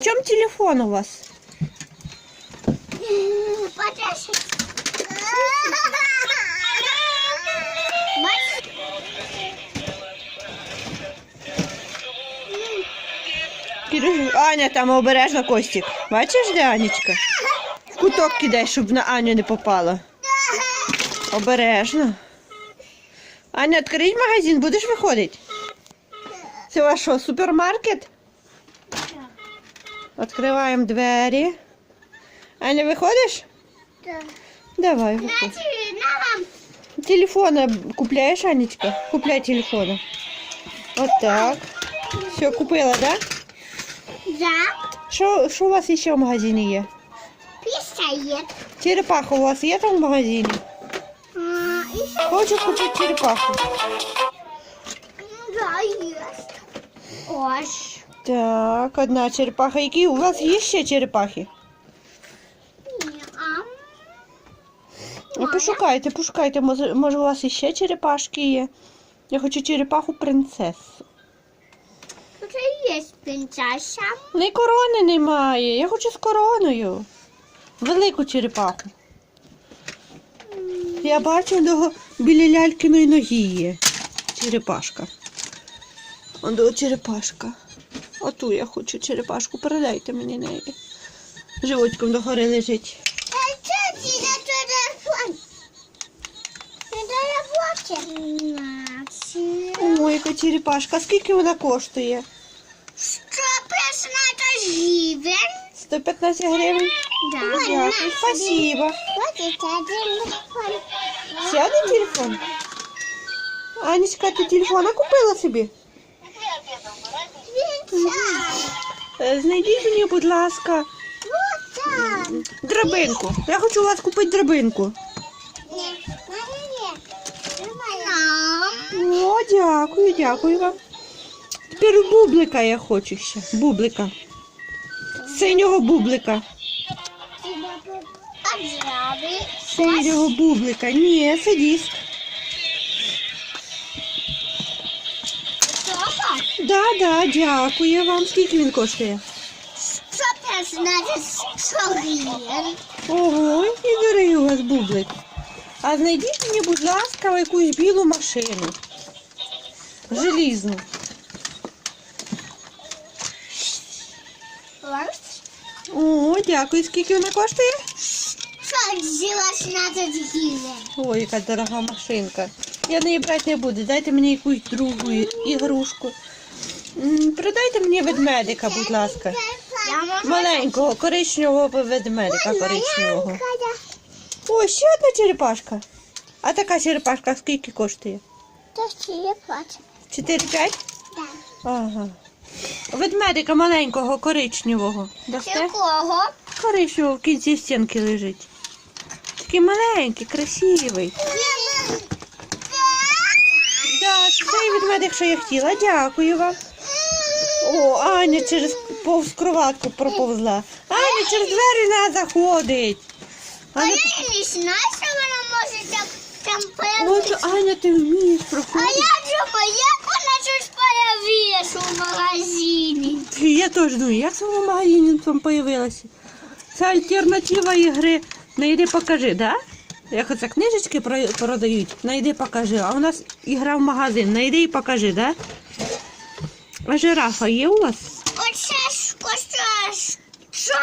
В чем телефон у вас? Аня там обережно Костік. Бачиш, де Анечка? В куток кидай, щоб на Аню не попало. Обережно. Аня, відкрий магазин, будеш виходити? Це ваш що, супермаркет? Відкриваємо двері. Аня, виходиш? Так. Давай, виходь. Телефона купляєш, Анечка? Купляй телефона. Вот так. Все, купила, да? Да. Що, що у вас ще в магазині є? Пістолет. Черепаха у вас є там в магазині? А, і ще Хочу купити черепаху. ну, да, є. Ось. Так, одна черепаха. Які у вас є ще черепахи? Ні, а. Ну, пошукайте, пошукайте, може, у вас іще черепашки є. Я хочу черепаху принцесу. Тут є принцеса. Ну і корони немає. Я хочу з короною. Велику черепаху. Я бачу, до біля лялькиної ноги є. Черепашка. Он до черепашка. Оту я хочу черепашку. Передайте мені неї. Животиком догори лежить. Та це ці на телефон. На телефон. На Ой, яка черепашка. Скільки вона коштує? Що писати гривень? 115 гривень. Да. Дякую, спасибо. Ще один телефон. Анечка, ти телефона купила собі? Е, Знайдіть мені, будь ласка, драбинку. Я хочу у вас купити драбинку. О, дякую, дякую вам. Тепер бублика я хочу ще. Бублика. Синього бублика. Синього бублика. Ні, це Да, да, дякую вам. Скільки він коштує? що писати що гривень? Ого, і дорогий у вас бублик. А знайдіть мені, будь ласка, якусь білу машину. Желізну. О, дякую. Скільки вона коштує? Що 16 гривень? Ой, яка дорога машинка. Я неї брати не буду. Дайте мені якусь другу ігрушку. Продайте мені ведмедика, будь ласка. Маленького, коричневого ведмедика коричневого. О, ще одна черепашка. А така черепашка скільки коштує? Та ще є плаче. 4-5? Да. Ага. Ведмедика маленького, коричневого. Дасте? Якого? Коричневого в кінці стінки лежить. Такий маленький, красивий. Да, цей ведмедик, що я хотіла. Дякую вам. О, Аня через повз кроватку проповзла. Аня через двері не заходить. А Аня, я не знаю, що вона може там Боже, появитися. Аня, ти вмієш проходити. А я думаю, як вона щось появилась у магазині? Я теж думаю, як це в магазині там появилася. Це альтернатива ігри «Найди, покажи, да? Як оце книжечки продають, найди, покажи. А у нас ігра в магазин, найди і покажи, да? А жирафа є у вас? Оце ж коштує що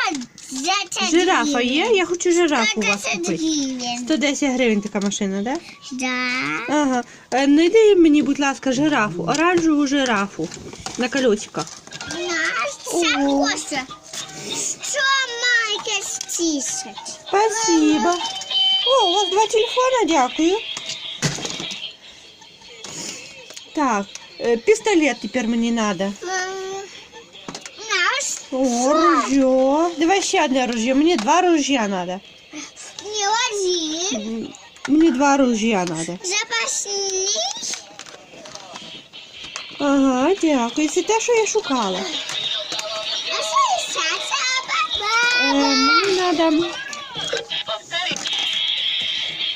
за це Жирафа є? Я хочу жирафу у вас 110 купити. гривень. 110 гривень така машина, да? Да. Ага. Е, Найди мені, будь ласка, жирафу, оранжеву жирафу на колесиках. Наш це Ого. коштує 100 майка тисяч. Спасибо. О, у вас два телефона, дякую. Так, е, пістолет тепер мені треба. М, Наш О, ружье. Давай ще одне ружье. Мені два ружья треба. не один. Мені два ружья треба. Запасний. Ага, дякую. Це те, що я шукала. А що ще? Це Е, баба. мені треба.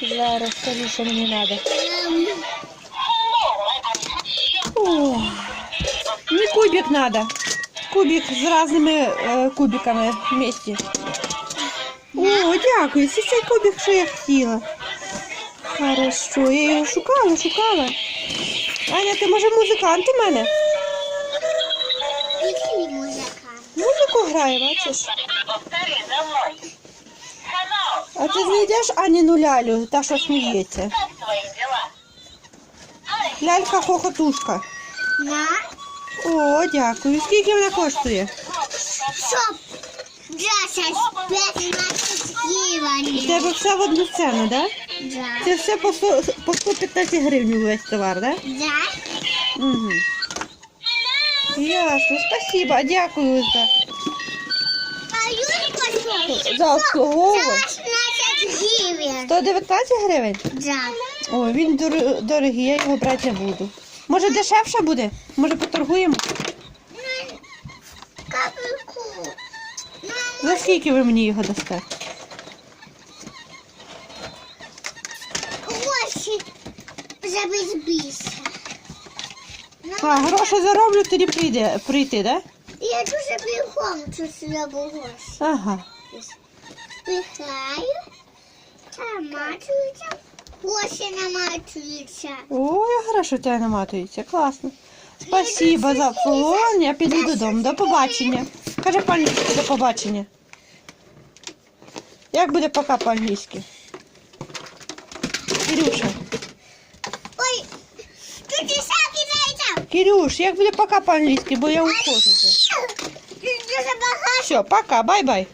Зараз скажу, що мені треба. Кубик треба. кубик з різними е, кубиками вместе. О, дякую, це цей кубик, що я хотіла. Хорошо, я його шукала, шукала. Аня, ти може музикант у мене? Який музика? Музику грає, бачиш? Повтори. А ти знайдеш Аніну лялю, та що сміється. Лялька хохотушка. На? О, дякую. Скільки вона коштує? Щоб 10, 15 У гривень. тебе все в одну ціну, да? Да. Це все по 100 по 115 гривень весь товар, да? Да? Угу. Ясно, спасибо, дякую за, А Юрка що? за обслуговування. 15 гривень. 119 гривень? Да. Ой, він дор- дорогий, я його брати не буду. Може дешевше буде? Може поторгуємо? Капельку. За скільки ви мені його дасте? Гроші забить біса. А, гроші зароблю, тоді прийде, прийти, да? Я дуже бігом тут сюди гроші. Ага. Пихаю, та намачується, гроші намачуються. Ой, хорошо в тебе наматується, класно. Спасибо за обслуговування, я піду додому. До побачення. Каже по-англійськи до побачення. Як буде пока по-англійськи? Кирюша. Ой, тут і всякі зайця. Кирюш, як буде пока по-англійськи, бо я ухожу вже. Тут дуже багато. Все, пока, бай-бай.